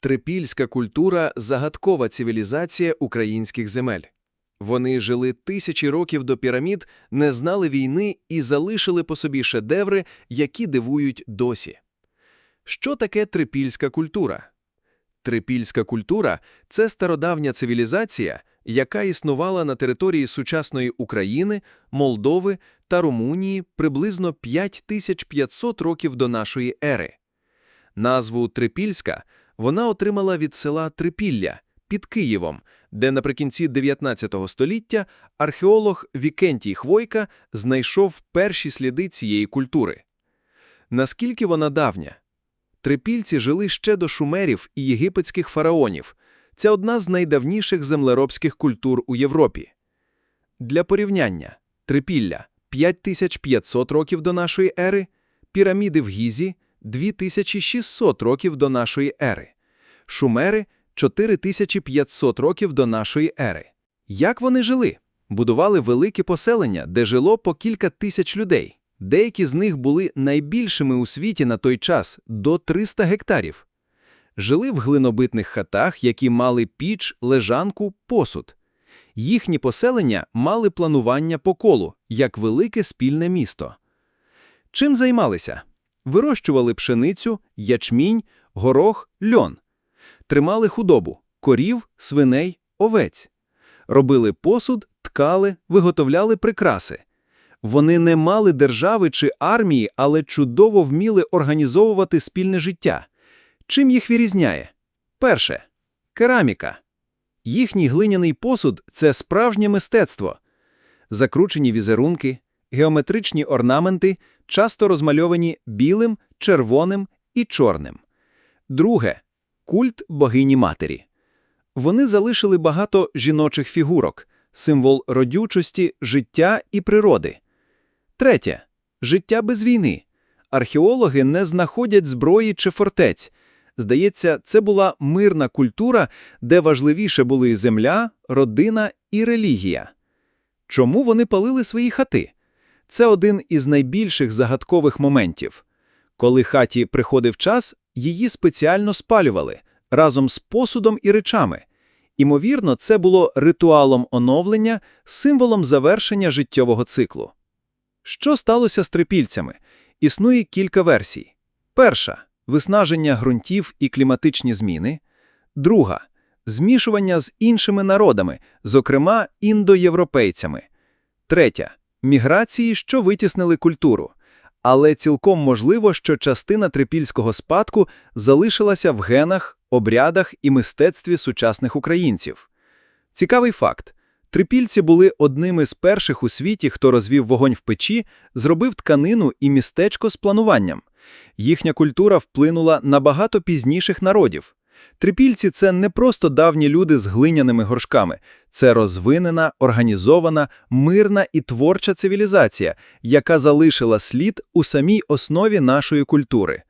Трипільська культура – загадкова цивілізація українських земель. Вони жили тисячі років до пірамід, не знали війни і залишили по собі шедеври, які дивують досі. Що таке трипільська культура? Трипільська культура – це стародавня цивілізація, яка існувала на території сучасної України, Молдови та Румунії приблизно 5500 років до нашої ери. Назву Трипільська вона отримала від села Трипілля під Києвом, де наприкінці 19 століття археолог Вікентій Хвойка знайшов перші сліди цієї культури. Наскільки вона давня? Трипільці жили ще до шумерів і єгипетських фараонів. Це одна з найдавніших землеробських культур у Європі. Для порівняння Трипілля – 5500 років до нашої ери, піраміди в Гізі – 2600 років до нашої ери, шумери – 4500 років до нашої ери. Як вони жили? Будували великі поселення, де жило по кілька тисяч людей. Деякі з них були найбільшими у світі на той час – до 300 гектарів. Жили в глинобитних хатах, які мали піч, лежанку, посуд. Їхні поселення мали планування по колу, як велике спільне місто. Чим займалися? Вирощували пшеницю, ячмінь, горох, льон. Тримали худобу – корів, свиней, овець. Робили посуд, ткали, виготовляли прикраси. Вони не мали держави чи армії, але чудово вміли організовувати спільне життя. Чим їх вирізняє? Перше – кераміка. Їхній глиняний посуд – це справжнє мистецтво. Закручені візерунки, геометричні орнаменти, часто розмальовані білим, червоним і чорним. Друге – культ богині-матері. Вони залишили багато жіночих фігурок, символ родючості, життя і природи. Третє – життя без війни. Археологи не знаходять зброї чи фортець. Здається, це була мирна культура, де важливіше були земля, родина і релігія. Чому вони палили свої хати? Це один із найбільших загадкових моментів. Коли хаті приходив час, її спеціально спалювали разом з посудом і речами. Імовірно, це було ритуалом оновлення, символом завершення життєвого циклу. Що сталося з трипільцями? Існує кілька версій. Перша – виснаження ґрунтів і кліматичні зміни. Друга – змішування з іншими народами, зокрема індоєвропейцями. Третя – міграції, що витіснили культуру. Але цілком можливо, що частина трипільського спадку залишилася в генах, обрядах і мистецтві сучасних українців. Цікавий факт. Трипільці були одними з перших у світі, хто розвів вогонь в печі, зробив тканину і містечко з плануванням. Їхня культура вплинула на багато пізніших народів. Трипільці – це не просто давні люди з глиняними горшками. Це розвинена, організована, мирна і творча цивілізація, яка залишила слід у самій основі нашої культури.